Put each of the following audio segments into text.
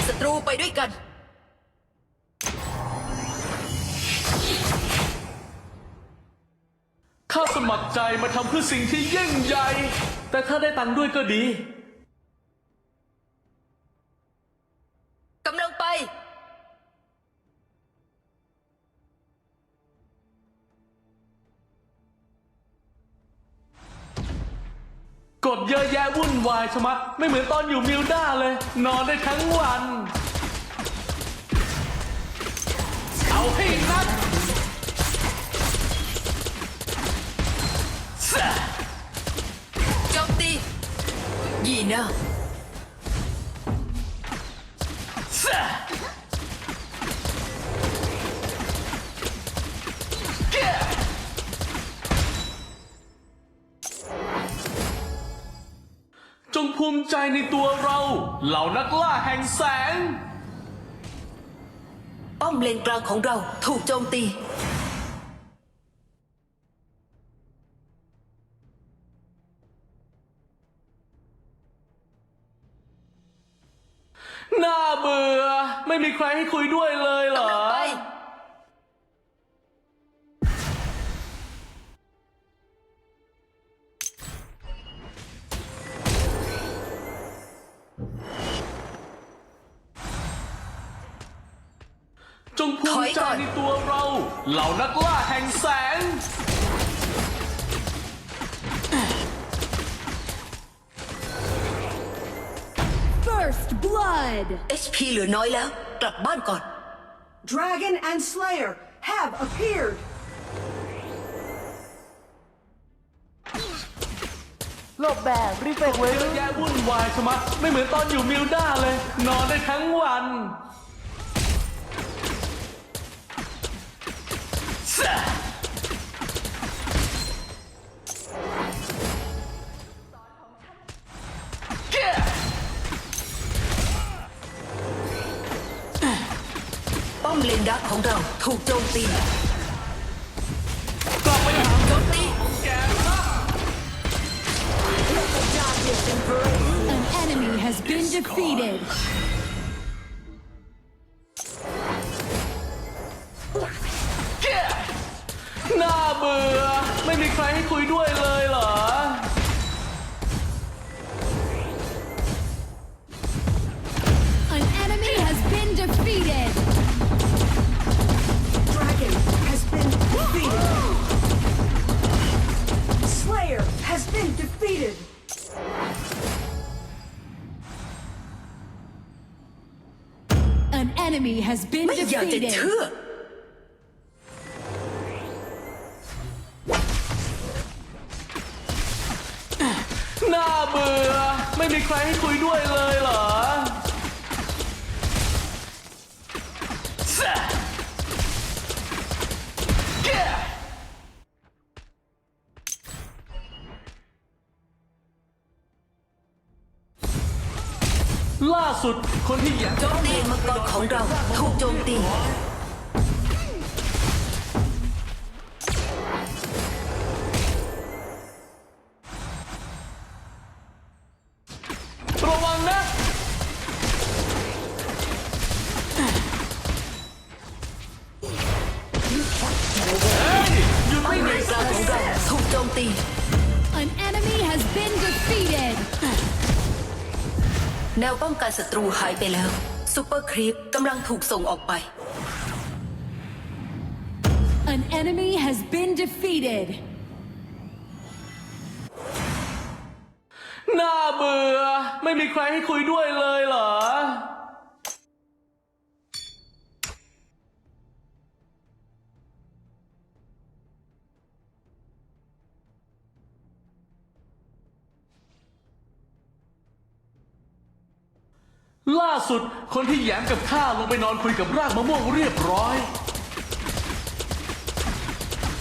กับศัตรูไปด้วยกัน ข้าสมัครใจมาทำเพื่อสิ่งที่ยิ่งใหญ่ แต่ถ้าได้ตังค์ด้วยก็ดี เยอะแยะวุ่นวายชะมัด ไม่เหมือนตอนอยู่มิลด้าเลย นอนได้ทั้งวัน เอาให้นักโจมตียีน่า ใจในตัวเรา เหล่านักล่าแห่งแสง ป้อมเลนกลางของเราถูกโจมตี น่าเบื่อ ไม่มีใครให้คุยด้วยเลยเหรกำลัองไป จงภูถอมิยใจก่อนในตัวเรา เหล่านักล่าแห่งแสง First blood! HP เหลือน้อยแล้ว กลับบ้านก่อน Dragon and Slayer have appeared. หลบแบบรีเฟกไว้เยอะแยะวุ่นวายชะมัดไม่เหมือนตอนอยู่มิลด้าเลย นอนได้ทั้งวัน ป้อมเลนดักของเราถูกโจมตีกลับไปหาโจมตีแกซะ An enemy has been defeated. รให้คุยด้วยเลยเหรอ An enemy has been defeated. Dragon has been defeated. Slayer has been defeated. An enemy has been ไม่อยากจะ defeated. เชื่อ น่าเบื่อ ไม่มีใครให้คุยด้วยเลยเหรอล่าสุดคนที่อยากโจมตีมังกรของเราถูกโจมตี ศัตรูหายไปแล้วซูเปอร์ครีปกำลังถูกส่งออกไป An enemy has been defeated. น่าเบื่อ ไม่มีใครให้คุยด้วยเลยเหรอ ล่าสุดคนที่แย้มกับข้าลงไปนอนคุยกับรากมะม่วงเรียบร้อย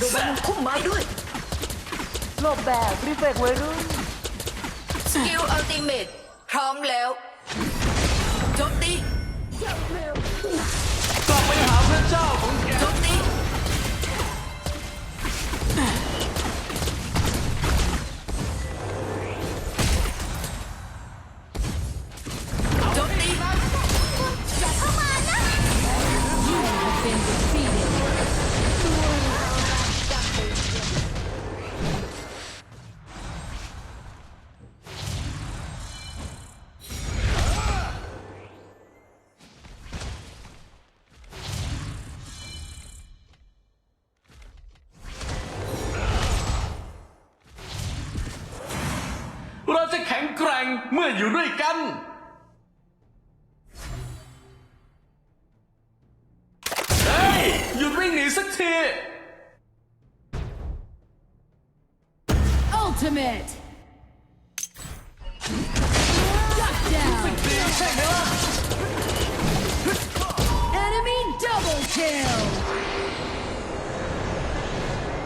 ระวังพุ่มไม้ด้วยหลบแบบรีเฟกไว้รุ่นสกิลอัลติเมตพร้อมแล้วโจมตีกลับไปหาพระเจ้าของแกโจมตีโจมตี แข็งแกร่งเมื่ออยู่ด้วยกัน เฮ้ย หยุดวิ่งหนีสักที Ultimate. Shut down. ใช่ไหมล่ะ Enemy double kill.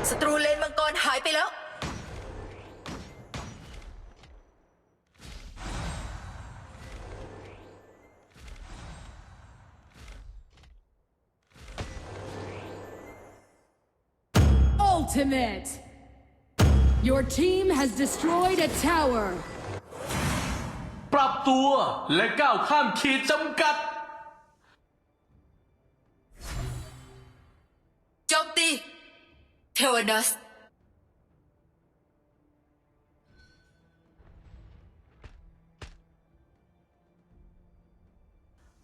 ศัตรูเลนมังกรหายไปแล้ว Ultimate. Your team has destroyed a tower. ปรับตัวและก้าวข้ามขีดจำกัด โจมตี เทวดัส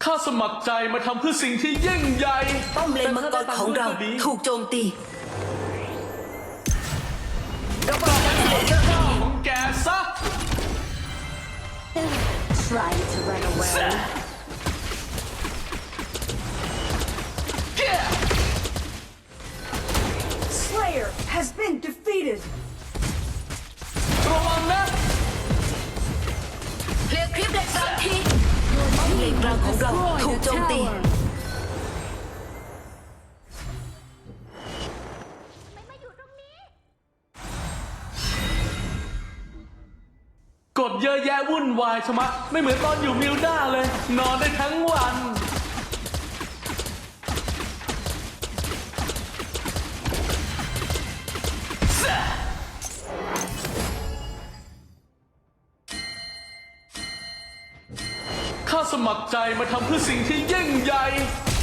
ข้าสมัครใจมาทำเพื่อสิ่งที่ยิ่งใหญ่ ป้อมเลนมังกรของเราดีถูกโจมตี Trying to run away. Slayer has been defeated. Throw on that. Clear that. Your. เยอะแยะวุ่นวายชะมัดไม่เหมือนตอนอยู่มิลด้าเลย นอนได้ทั้งวัน ข้าสมัครใจมาทำเพื่อสิ่งที่ยิ่งใหญ่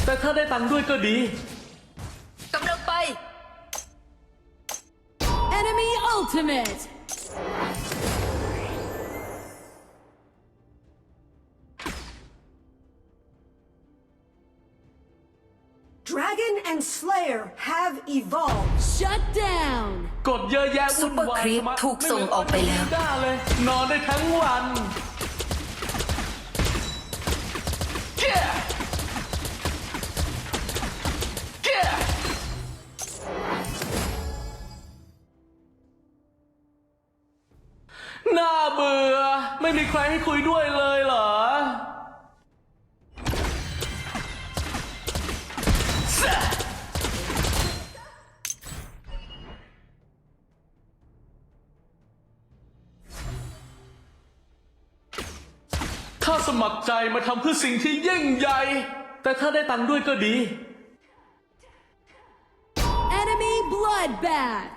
แต่ถ้าได้ตังค์ด้วยก็ดี กำลังไป Enemy ultimate. Dragon and Slayer have evolved. Shut down. กดเยอะแยะวุ่นวายซุปเปอร์ครีปชะมัดถูกส่งออกไปแล้ว ม่เหมืนตอนอยู่มิลด้าเลยนอนได้ทั้งวันเหี้ยเหี้ยน่าเบื่อ ไม่มีใครให้คุยด้วย สมัครใจมาทำเพื่อสิ่งที่ยิ่งใหญ่ แต่ถ้าได้ตังค์ด้วยก็ดี Enemy bloodbath.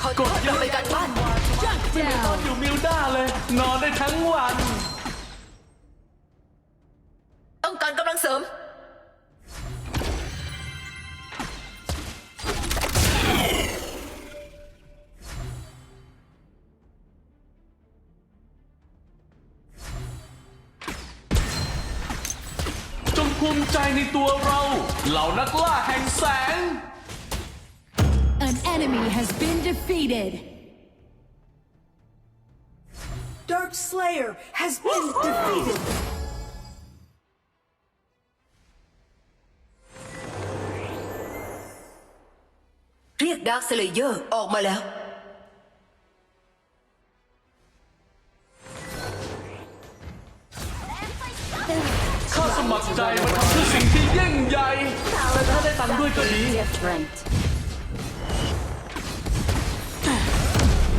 ขอโทษเราไปกันบ้าน Shut ตอน down. อยู่มิลด้าเลย นอนได้ทั้งวัน defeated. Dark Slayer has been defeated. เรียกดาร์คสเลเยอร์ออกมาแล้ว ข้าสมัครใจมาทำเพื่อสิ่งที่ยิ่งใหญ่ แต่ถ้าได้ตังค์ด้วยก็ดี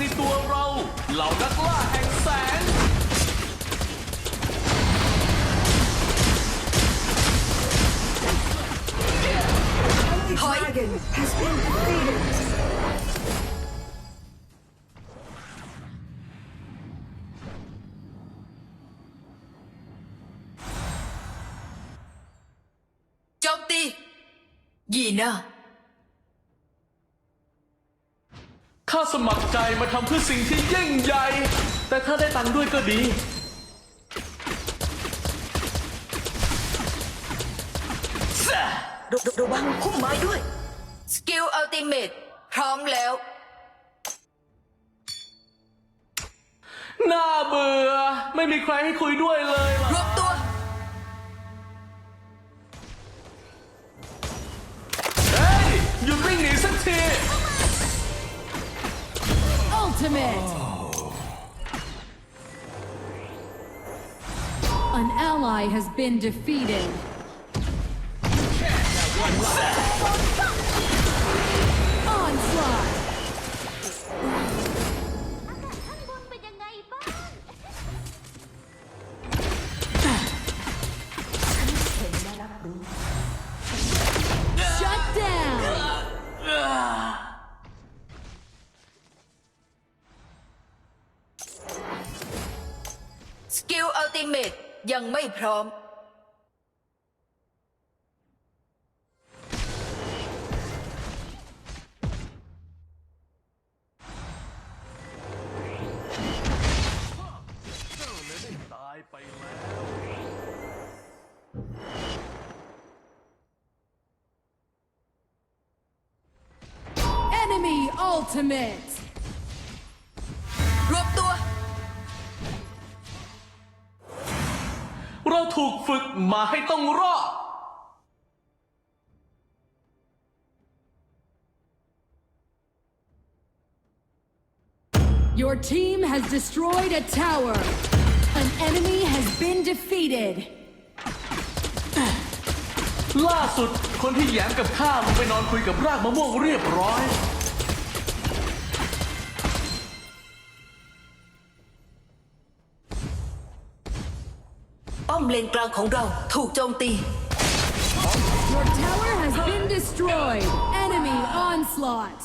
ในตัวเราเหล่านักล่าแห่งแสง dragon has been defeated. โจมตียีเนอร์ ข้าสมัครใจมาทำเพื่อสิ่งที่ยิ่งใหญ่ แต่ถ้าได้ตังค์ด้วยก็ดี ระระวังพุ่มไม้ด้วย สกิลอัลติเมตพร้อมแล้ว น่าเบื่อ ไม่มีใครให้คุยด้วยเลยเหรอรวบตัว เฮ้ยหยุดวิ่งหนีสักที Ultimate! An ally has been defeated. ยังไม่พร้อมตายไปแล้ว Enemy ultimate! เราถูกฝึกมาให้ต้องรอด Your team has destroyed a tower. An enemy has been defeated. ล่าสุดคนที่แย้มกับข้าลงไปนอนคุยกับรากมะม่วงเรียบร้อย ป้อมเลนกลางของเราถูกโจมตี Your tower has been destroyed. Enemy onslaught.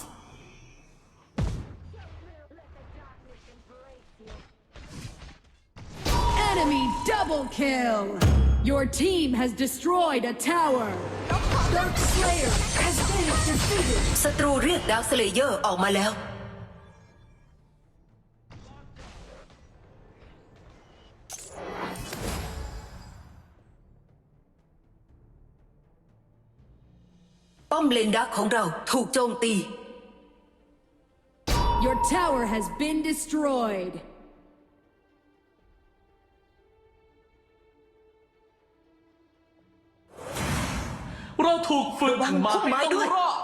Enemy double kill. Your team has destroyed a tower. Dark Slayer has been defeated. ศัตรูเรียกดาวสเลเยอร์ออกมาแล้ว ป้อมเลนดักของเราถูกโจมตี Your tower has been destroyed. เราถูกฝึก ระวัง มา พุ่มไม้ ให้ต้ ด้ อ วย งรอด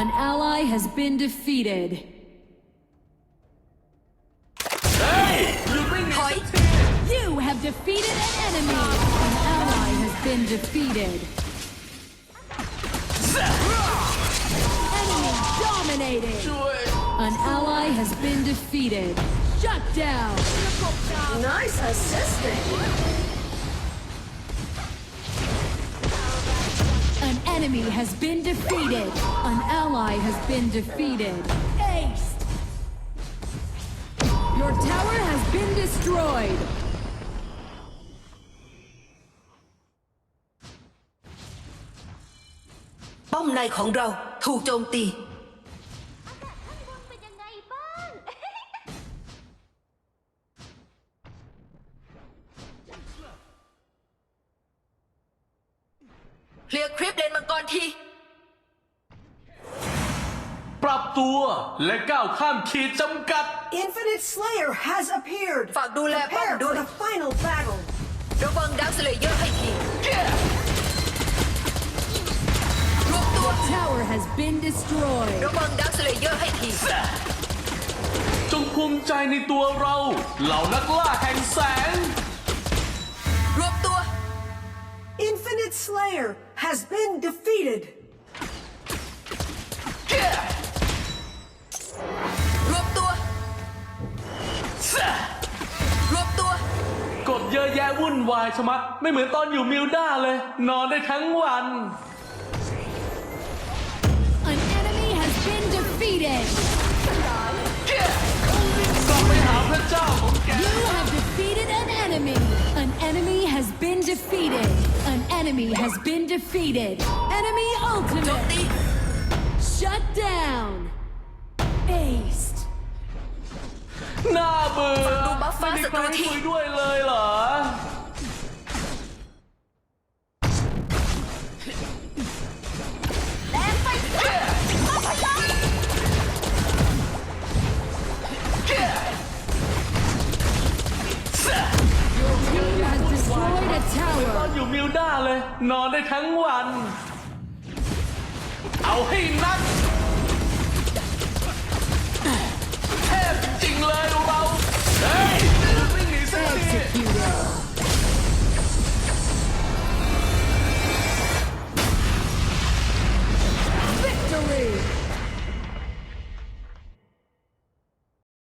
An ally has been defeated. เฮ้ย หยุดวิ่งหนี ถอย สักที You have defeated an enemy. An ally has been defeated. An ally has been defeated. Shut down. Nice assisting. An enemy has been defeated. An ally has been defeated. Ace. Your tower has been destroyed. Bom này khổng rau, thu trôn tì. และก้าวข้ามขีดจำกัด Infinite Slayer has appeared. ฝากดูแลป้อม Prepare ด้ว for ย the final battle. ระวังดาวสเลเยอร์ให้ทีรวบตัว Tower has been destroyed. ระวังดาวสเลเยอร์ให้ทีจงภูมิใจในตัวเรา เหล่านักล่าแห่งแสง รวบตัว Infinite Slayer has been defeated. อะแยะวุ่นวายชะมัด ไม่เหมือนตอนอยู่มิลด้าเลย นอนได้ทั้งวัน been defeated. กลับไปหาพระเจ้าของแก You have defeated an enemy. An enemy has been defeated. An enemy has been defeated. Enemy โจม ultimate. ตี Shut down. น่าเบื่อดูบัฟฟ้าไม่มีใครศัตรูทีคุยด้วยเลยเหรอแรงไปสิมาพลัง Team has destroyed a ตอน tower. อยู่มิลด้าเลย นอนได้ทั้งวัน เอาให้นัก 执行。